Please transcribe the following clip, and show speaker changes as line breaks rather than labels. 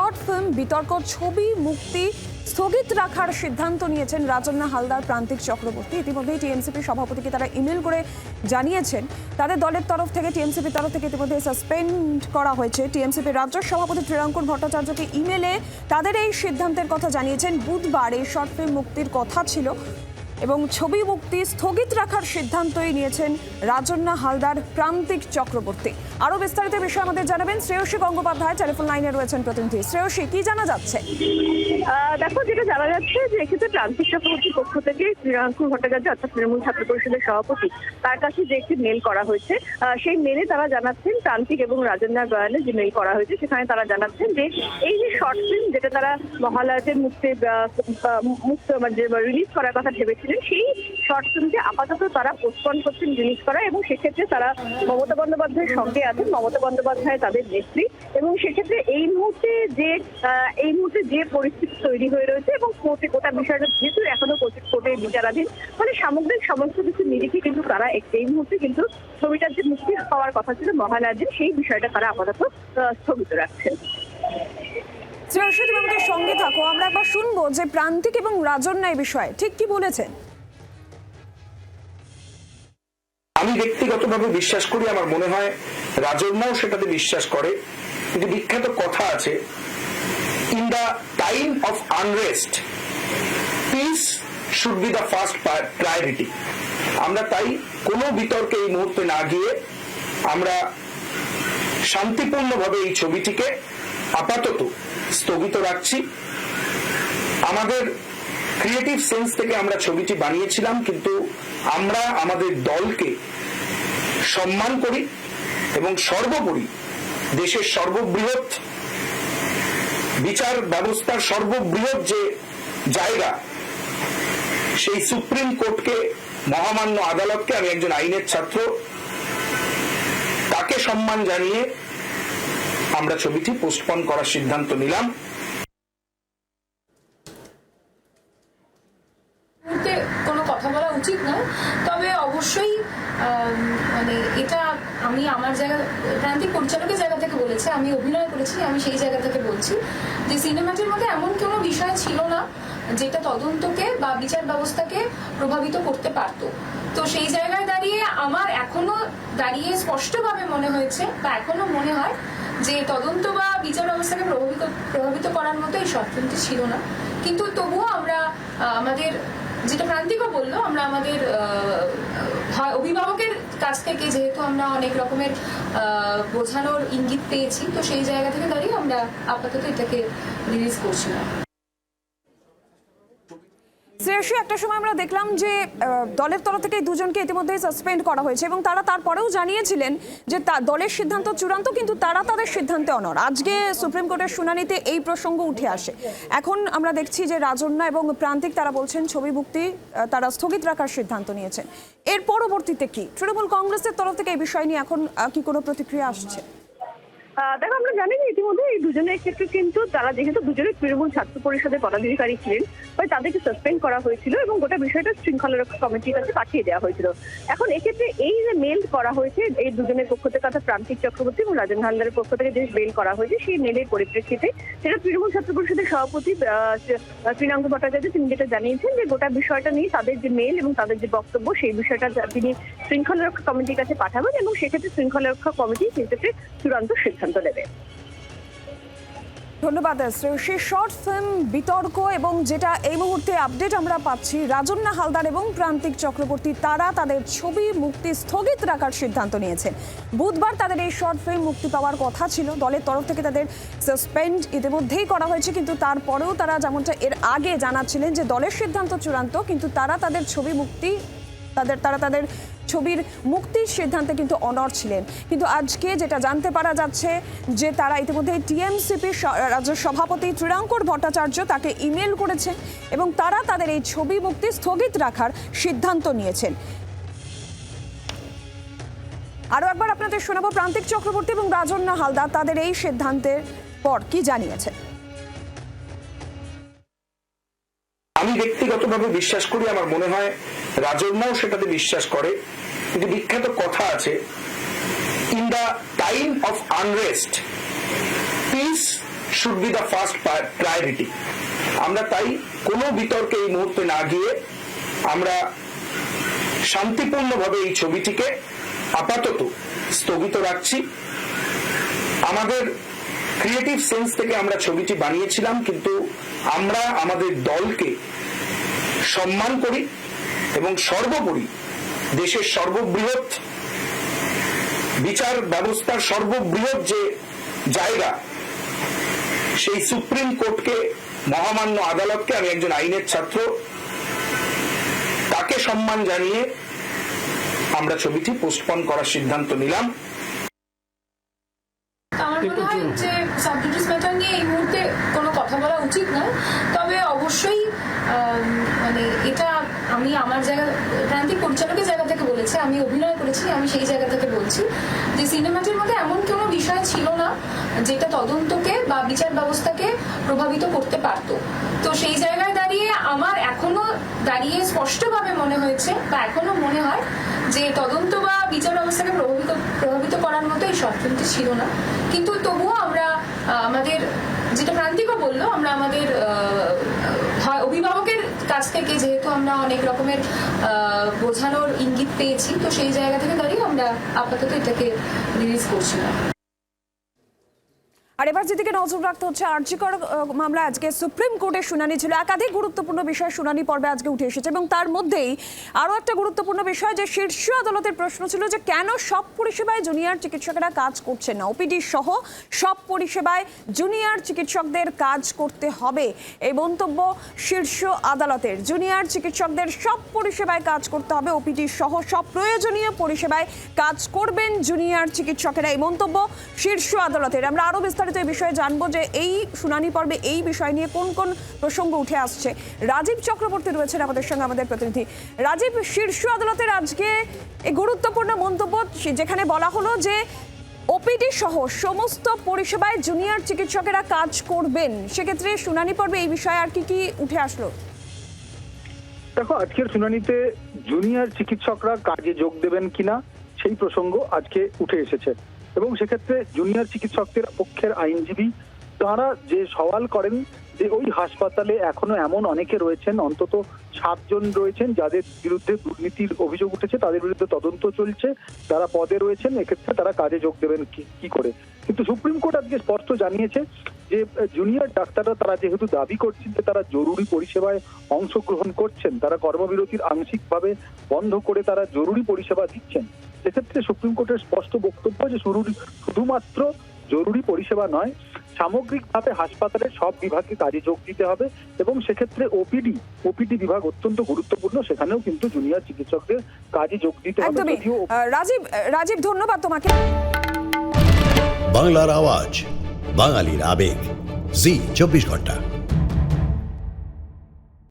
Short film, বিতর্ক, ছবি, মুক্তি স্থগিত রাখার সিদ্ধান্ত নিয়েছেন রাজন্না হালদার, প্রান্তিক চক্রবর্তী। ইতিমধ্যেই টিএমসিপি সভাপতিকে তারা ইমেল করে জানিয়েছেন। তাদের দলের তরফ থেকে, টিএমসিপির তরফ থেকে ইতিমধ্যে সাসপেন্ড করা হয়েছে। টিএমসিপির রাজ্য সভাপতি শ্রীরাঙ্কুর ভট্টাচার্যকে ইমেলে তাদের এই সিদ্ধান্তের কথা জানিয়েছেন। বুধবার এই শর্ট ফিল্ম মুক্তির কথা ছিল এবং ছবি মুক্তি স্থগিত রাখার সিদ্ধান্তই নিয়েছেন রাজন্না হালদার, প্রান্তিক চক্রবর্তী। আরও বিস্তারিত বিষয় আমাদের জানাবেন শ্রেয়সী গঙ্গোপাধ্যায়, টেলিফোন লাইনে রয়েছেন প্রতিনিধি। শ্রেয়সী, কি জানা যাচ্ছে?
দেখো, যেটা জানা যাচ্ছে যে এক্ষেত্রে প্রান্তিক চক্রবর্তীর পক্ষ থেকে শ্রীরাঙ্কুর ভট্টাচার্য, অর্থাৎ তৃণমূল ছাত্র পরিষদের সভাপতি, তার কাছে যে একটি মেল করা হয়েছে সেই মেলে তারা জানাচ্ছেন প্রান্তিক এবং রাজেন্দ্র গয়ালে যে মেল করা হয়েছে, সেখানে তারা জানাচ্ছেন যে এই যে শর্ট ফিল্ম যেটা তারা মহালয়াতে মুক্তি মুক্ত মানে রিলিজ করার কথা ভেবেছিলেন, সেই শর্ট আপাতত তারা পোস্টপন করছেন রিলিজ করা, এবং সেক্ষেত্রে তারা মমতা বন্দ্যোপাধ্যায়ের সঙ্গে আছেন। মমতা বন্দ্যোপাধ্যায় তাদের নেত্রী। এবং সেক্ষেত্রে এই মুহূর্তে যে এই মুহূর্তে যে পরিস্থিতি তৈরি হয়ে রয়েছে এবং কোর্টে গোটা বিষয়টা যেহেতু এখনও কোর্টে বিচারাধীন মানে সামগ্রিক সমস্ত কিছু নিরিখে কিন্তু তারা এই মুহূর্তে কিন্তু ছবিটার যে মুক্তি পাওয়ার কথা ছিল দিন সেই বিষয়টা তারা আপাতত স্থগিত রাখছেন
শ্রেয়সী, তুমি আমাদের সঙ্গে থাকো। আমরা একবার শুনব যে প্রান্তিক এবং রাজন্যায় বিষয়ে। ঠিক কি বলেছেন?
আমি ব্যক্তিগতভাবে বিশ্বাস করি, আমার মনে হয় রাজন্যাও সেটাতে বিশ্বাস করে। কিন্তু বিখ্যাত কথা আছে in the time of unrest peace should be the first priority আমরা তাই কোনো বিতর্কে এই মুহূর্তে না গিয়ে আমরা শান্তিপূর্ণভাবে এই ছবিটিকে আপাতত স্থগিত রাখছি। আমাদের ক্রিয়েটিভ সেন্স থেকে আমরা ছবিটি বানিয়েছিলাম, কিন্তু আমরা আমাদের দলকে সম্মান করি এবং সর্বোপরি দেশের সর্ববৃহৎ বিচার ব্যবস্থার সর্ববৃহৎ যে জায়গা, সেই সুপ্রিম কোর্টকে, মহামান্য আদালতকে, আমি একজন আইনের ছাত্র, তাকে সম্মান জানিয়ে আমরা ছবিটি পোস্টপন করার সিদ্ধান্ত নিলাম
মুহূর্তে কোনো কথা বলা উচিত নয়। তবে অবশ্যই মানে এটা আমি আমার জায়গা, প্রান্তিক পরিচালকের জায়গা থেকে বলেছে, আমি অভিনয় করেছি, আমি সেই জায়গা থেকে বলছি যে সিনেমাটির মধ্যে এমন কোনো বিষয় ছিল না যেটা তদন্তকে বা বিচার ব্যবস্থাকে প্রভাবিত করতে পারতো। তো সেই জায়গায় দাঁড়িয়ে আমার এখনও দাঁড়িয়ে স্পষ্টভাবে মনে হয়েছে বা এখনও মনে হয় যে তদন্ত বা বিচার ব্যবস্থাকে প্রভাবিত প্রভাবিত করার মতো এই ফিল্মটি ছিল না। কিন্তু তবুও আমরা আমাদের যেটা প্রান্তিকও বলল, আমরা আমাদের অভিভাবকের কাছ থেকে যেহেতু আমরা অনেক রকমের বোঝানোর ইঙ্গিত পেয়েছি, তো সেই জায়গা থেকে দাঁড়িয়ে আমরা আপাতত এটাকে রিলিজ করছি না
শ্রেয়সী একটা সময় আমরা দেখলাম যে দলের তরফ থেকে দুজনকে ইতিমধ্যেই সাসপেন্ড করা হয়েছে এবং তারা তারপরেও জানিয়েছিলেন যে দলের সিদ্ধান্ত চূড়ান্ত, কিন্তু তারা তাদের সিদ্ধান্তে অনর আজকে সুপ্রিম কোর্টের শুনানিতে এই প্রসঙ্গ উঠে আসে। এখন আমরা দেখছি যে রাজন্যা এবং প্রান্তিক তারা বলছেন ছবি মুক্তি তারা স্থগিত রাখার সিদ্ধান্ত নিয়েছেন। এর পরবর্তীতে কি? তৃণমূল কংগ্রেসের তরফ থেকে এই বিষয় নিয়ে এখন কি কোনো প্রতিক্রিয়া আসছে?
দেখো, আমরা জানি যে ইতিমধ্যে এই দুজনের ক্ষেত্রে কিন্তু তারা যেহেতু দুজনের তৃণমূল ছাত্র পরিষদের পদাধিকারী ছিলেন, তাই তাদেরকে সাসপেন্ড করা হয়েছিল এবং গোটা বিষয়টা শৃঙ্খলা রক্ষা কমিটির কাছে পাঠিয়ে দেওয়া হয়েছিল। এখন এক্ষেত্রে এই যে মেল করা হয়েছে, এই দুজনের পক্ষ থেকে, অর্থাৎ প্রান্তিক চক্রবর্তী এবং রাজন হালদারের পক্ষ থেকে যে মেল করা হয়েছে, সেই মেলের পরিপ্রেক্ষিতে সেটা তৃণমূল ছাত্র পরিষদের সভাপতি তৃণাঙ্গ ভট্টাচার্য, তিনি যেটা জানিয়েছেন যে গোটা বিষয়টা নিয়ে তাদের যে মেল এবং তাদের যে বক্তব্য, সেই বিষয়টা তিনি শৃঙ্খলা রক্ষা কমিটির কাছে পাঠাবেন এবং সেক্ষেত্রে শৃঙ্খলা রক্ষা কমিটি সেক্ষেত্রে চূড়ান্ত সিদ্ধান্ত নেবে।
ধন্যবাদ শ্রেয়সী শর্ট ফিল্ম বিতর্ক এবং যেটা এই মুহূর্তে আপডেট আমরা পাচ্ছি, রাজন্না হালদার এবং প্রান্তিক চক্রবর্তী, তারা তাদের ছবি মুক্তি স্থগিত রাখার সিদ্ধান্ত নিয়েছেন। বুধবার তাদের এই শর্ট ফিল্ম মুক্তি পাওয়ার কথা ছিল। দলের তরফ থেকে তাদের সাসপেন্ড ইতিমধ্যেই করা হয়েছে, কিন্তু তারপরেও তারা যেমনটা এর আগে জানাচ্ছিলেন যে দলের সিদ্ধান্ত চূড়ান্ত, কিন্তু তারা তাদের ছবি মুক্তি, তাদের, তারা তাদের ছবির মুক্তির সিদ্ধান্তে কিন্তু অনড় ছিলেন। কিন্তু আজকে যেটা জানতে পারা যাচ্ছে যে তারা ইতিমধ্যে টিএমসিপি রাজ্য সভাপতি ত্রিরাঙ্কর ভট্টাচার্য তাকে ইমেল করেছেন এবং তারা তাদের এই ছবি মুক্তি স্থগিত রাখার সিদ্ধান্ত নিয়েছেন। আরও একবার আপনাদের শোনাবো প্রান্তিক চক্রবর্তী এবং রাজন্না হালদার, তাদের এই সিদ্ধান্তের পর কি জানিয়েছেন?
আমি ব্যক্তিগতভাবে বিশ্বাস করি, আমার মনে হয় রাজন্যাও সেটাতে বিশ্বাস করে। কিন্তু বিখ্যাত কথা আছে in the time of unrest peace should be the first priority আমরা তাই কোনো বিতর্কে এই মুহূর্তে না গিয়ে আমরা শান্তিপূর্ণভাবে এই ছবিটিকে আপাতত স্থগিত রাখছি। আমাদের ক্রিয়েটিভ সেন্স থেকে আমরা ছবিটি বানিয়েছিলাম, কিন্তু আমরা আমাদের দলকে সম্মান করি এবং সর্বোপরি দেশের সর্ববৃহৎ বিচার ব্যবস্থার সর্ববৃহৎ যে জায়গা সেই সুপ্রিম কোর্টকে মহামান্য আদালতকে আমি একজন আইনের ছাত্র তাকে সম্মান জানিয়ে আমরা ছবিটি পোস্টপন করার সিদ্ধান্ত নিলাম।
আমার মনে হয় যে সাবজুডিস ম্যাটার নিয়ে এই মুহূর্তে কোনো কথা বলা উচিত নয়। তবে অবশ্যই মানে এটা আমি আমার জায়গা প্রান্তিক পরিচালকের জায়গা থেকে বলেছি আমি অভিনয় করেছি আমি সেই জায়গা থেকে বলছি যে সিনেমাটির মধ্যে এমন কোনো বিষয় ছিল না যেটা তদন্তকে বা বিচার ব্যবস্থাকে প্রভাবিত করতে পারতো। তো সেই জায়গায় দাঁড়িয়ে আমার এখনও দাঁড়িয়ে স্পষ্টভাবে মনে হয়েছে বা এখনও মনে হয় যে তদন্ত বা বিচার ব্যবস্থাকে প্রভাবিত প্রভাবিত করার মতো এই ফিল্মটি ছিল না। কিন্তু তবুও আমরা আমাদের যেটা প্রান্তিকও বলল আমরা আমাদের আহ, অভিভাবকের কাছ থেকে যেহেতু আমরা অনেক রকমের বোঝানোর ইঙ্গিত পেয়েছি, তো সেই জায়গা থেকে দাঁড়িয়ে আমরা আপাতত এটাকে রিলিজ করছিলাম
আর এবার যেদিকে নজর রাখতে হচ্ছে আর্জিকর আহ, মামলা আজকে সুপ্রিম কোর্টে শুনানি ছিল। একাধিক গুরুত্বপূর্ণ বিষয় শুনানি পর্বে আজকে উঠে এসেছে এবং তার মধ্যেই আরও একটা গুরুত্বপূর্ণ বিষয় যে শীর্ষ আদালতের প্রশ্ন ছিল যে কেন সব পরিষেবায় জুনিয়র চিকিৎসকেরা কাজ করছেন না? ওপিডি সহ সব পরিষেবায় জুনিয়র চিকিৎসকদের কাজ করতে হবে এই মন্তব্য শীর্ষ আদালতের। জুনিয়র চিকিৎসকদের সব পরিষেবায় কাজ করতে হবে ওপিডি সহ সব প্রয়োজনীয় পরিষেবায় কাজ করবেন জুনিয়র চিকিৎসকেরা এই মন্তব্য শীর্ষ আদালতের। আমরা আরও বিস্তারিত এই বিষয়ে জানব যে এই শুনানি পর্বে এই বিষয় নিয়ে কোন কোন প্রসঙ্গ উঠে আসছে। রাজীব চক্রবর্তী রয়েছেন আমাদের সঙ্গে, আমাদের প্রতিনিধি। রাজীব, শীর্ষ আদালতের আজকে এই গুরুত্বপূর্ণ মন্তব্য যেখানে বলা হলো যে ওপিডি সহ সমস্ত পরিষেবায় জুনিয়র চিকিৎসকেরা কাজ করবেন। সেক্ষেত্রে শুনানি পর্বে এই বিষয়ে আর কি কি উঠে আসলো?
দেখো, আজকের শুনানিতে জুনিয়র চিকিৎসকরা কাজে যোগ দেবেন কিনা সেই প্রসঙ্গ আজকে উঠে এসেছে। এবং সেক্ষেত্রে জুনিয়র চিকিৎসকদের পক্ষের আইনজীবী, তারা যে সওয়াল করেন যে ওই হাসপাতালে এখনও এমন অনেকে রয়েছেন, অন্তত সাতজন রয়েছেন যাদের বিরুদ্ধে দুর্নীতির অভিযোগ উঠেছে, তাদের বিরুদ্ধে তদন্ত চলছে, তারা পদে রয়েছেন, এক্ষেত্রে তারা কাজে যোগ দেবেন কি করে? কিন্তু সুপ্রিম কোর্ট আজকে স্পষ্ট জানিয়েছে যে জুনিয়র ডাক্তাররা তারা যেহেতু দাবি করছেন যে তারা জরুরি পরিষেবায় অংশগ্রহণ করছেন, তারা কর্মবিরতির আংশিকভাবে বন্ধ করে তারা জরুরি পরিষেবা দিচ্ছেন সেক্ষেত্রে সুপ্রিম কোর্টের স্পষ্ট বক্তব্য যে শুধুমাত্র জরুরি পরিষেবা নয় সামগ্রিকভাবে হাসপাতালের সব বিভাগে কাজে যোগ দিতে হবে এবং সেক্ষেত্রে ওপিডি ওপিডি বিভাগ অত্যন্ত গুরুত্বপূর্ণ সেখানেও কিন্তু জুনিয়র চিকিৎসকদের কাজে যোগ দিতে হবে।
রাজীব রাজীব ধন্যবাদ তোমাকে।
বাংলার আওয়াজ বাঙালির আবেগ। জি চব্বিশ ঘণ্টা।